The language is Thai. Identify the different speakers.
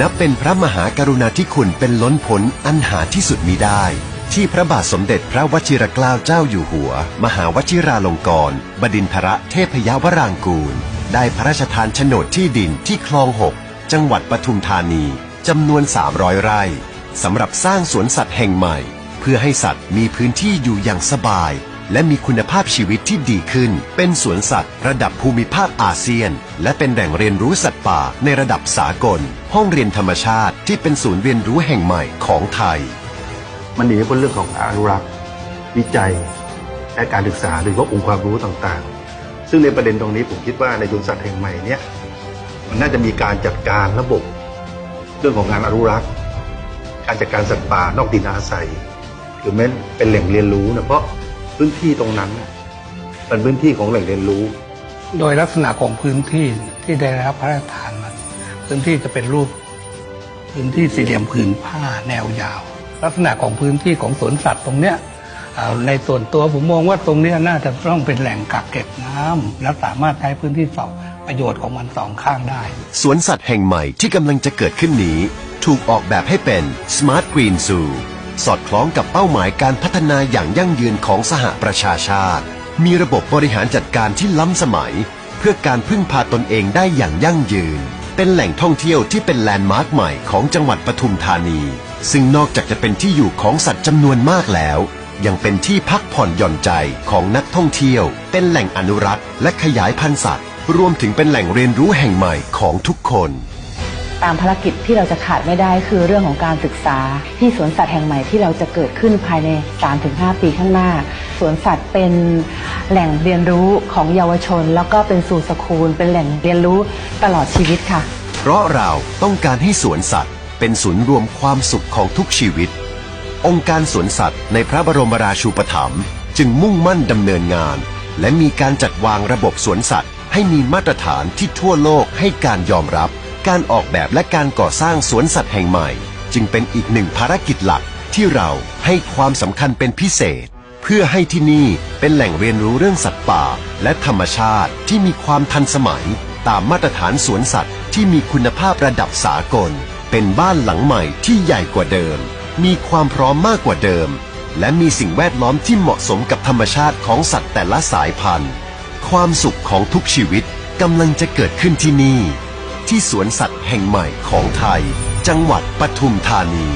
Speaker 1: นับเป็นพระมหากรุณาธิคุณเป็นล้นพ้นอันหาที่สุดมิได้ ที่พระบาทสมเด็จพระวชิรเกล้าเจ้าอยู่หัว มหาวชิราลงกรณบดินทรเทพยวรางกูล ได้พระราชทานโฉนดที่ดินที่คลองหกจังหวัดปทุมธานีจำนวน 300 ไร่สำหรับสร้างสวนสัตว์แห่งใหม่ เพื่อให้สัตว์มีพื้นที่อยู่อย่างสบาย และมีคุณภาพชีวิตที่ดีขึ้น เป็นสวนสัตว์ ระดับภูมิภาคอาเซียน และเป็นแหล่งเรียนรู้สัตว์ป่าในระดับสากล ห้องเรียนธรรมชาติที่เป็นศูนย์เรียนรู้แห่งใหม่ของไทย
Speaker 2: มันหนีพ้นเรื่องของอนุรักษ์วิจัย และการศึกษาโดยเฉพาะองค์ความรู้ต่างๆ ซึ่งในประเด็นตรงนี้ผมคิดว่าในสวนสัตว์แห่งใหม่เนี่ยมันน่าจะมีการจัดการระบบ เรื่องของงานอนุรักษ์ การจัดการสัตว์ป่านอกดินอาศัยหรือแม้เป็นแหล่งเรียนรู้นะเพราะ พื้นที่ตรงนั้นน่ะเป็นพื้นที่ของแหล่งเรียนรู้
Speaker 3: โดยลักษณะของพื้นที่ที่ได้รับพระราชทานมาพื้นที่จะเป็นรูป พื้นที่สี่เหลี่ยมผืนผ้าแนวยาว ลักษณะของพื้นที่ของสวนสัตว์ตรงเนี้ยเอ่อในส่วนตัวผมมองว่าตรงเนี้ยน่าจะต้องเป็นแหล่งกักเก็บน้ำและสามารถใช้พื้นที่สองประโยชน์ของมันสองข้างได้
Speaker 1: สวนสัตว์แห่งใหม่ที่กำลังจะเกิดขึ้นนี้ ถูกออกแบบให้เป็น Smart Green Zoo สอดคล้องกับเป้าหมายการพัฒนาอย่างยั่งยืนของสหประชาชาติ มีระบบบริหารจัดการที่ล้ำสมัย เพื่อการพึ่งพาตนเองได้อย่างยั่งยืน เป็นแหล่งท่องเที่ยวที่เป็นแลนด์มาร์คใหม่ของจังหวัดปทุมธานี ซึ่งนอกจากจะเป็นที่อยู่ของสัตว์จำนวนมากแล้ว ยังเป็นที่พักผ่อนหย่อนใจของนักท่องเที่ยว เป็นแหล่งอนุรักษ์ และขยายพันธุ์สัตว์ รวมถึงเป็นแหล่งเรียนรู้แห่งใหม่ของทุกคน
Speaker 4: ตามภารกิจที่เราจะขาดไม่ได้คือเรื่องของการศึกษา ที่สวนสัตว์แห่งใหม่ที่เราจะเกิดขึ้นภายใน 3-5 ปีข้างหน้า สวนสัตว์เป็นแหล่งเรียนรู้ของเยาวชน แล้วก็เป็นสู่สคูล เป็นแหล่งเรียนรู้ตลอดชีวิตค่ะ
Speaker 1: เพราะเราต้องการให้สวนสัตว์ เป็นศูนย์รวมความสุขของทุกชีวิต องค์การสวนสัตว์ในพระบรมราชูปถัมภ์จึงมุ่งมั่นดำเนินงาน และมีการจัดวางระบบสวนสัตว์ ให้มีมาตรฐานที่ทั่วโลกให้การยอมรับ การออกแบบและการก่อสร้างสวนสัตว์แห่งใหม่ จึงเป็นอีกหนึ่งภารกิจหลักที่เราให้ความสำคัญเป็นพิเศษ เพื่อให้ที่นี่เป็นแหล่งเรียนรู้เรื่องสัตว์ป่า และธรรมชาติที่มีความทันสมัย ตามมาตรฐานสวนสัตว์ที่มีคุณภาพระดับสากล เป็นบ้านหลังใหม่ที่ใหญ่กว่าเดิม มีความพร้อมมากกว่าเดิม และมีสิ่งแวดล้อมที่เหมาะสมกับธรรมชาติของสัตว์แต่ละสายพันธุ์ ความสุขของทุกชีวิตกำลังจะเกิดขึ้นที่นี่ ที่สวนสัตว์แห่งใหม่ของไทย จังหวัดปทุมธานี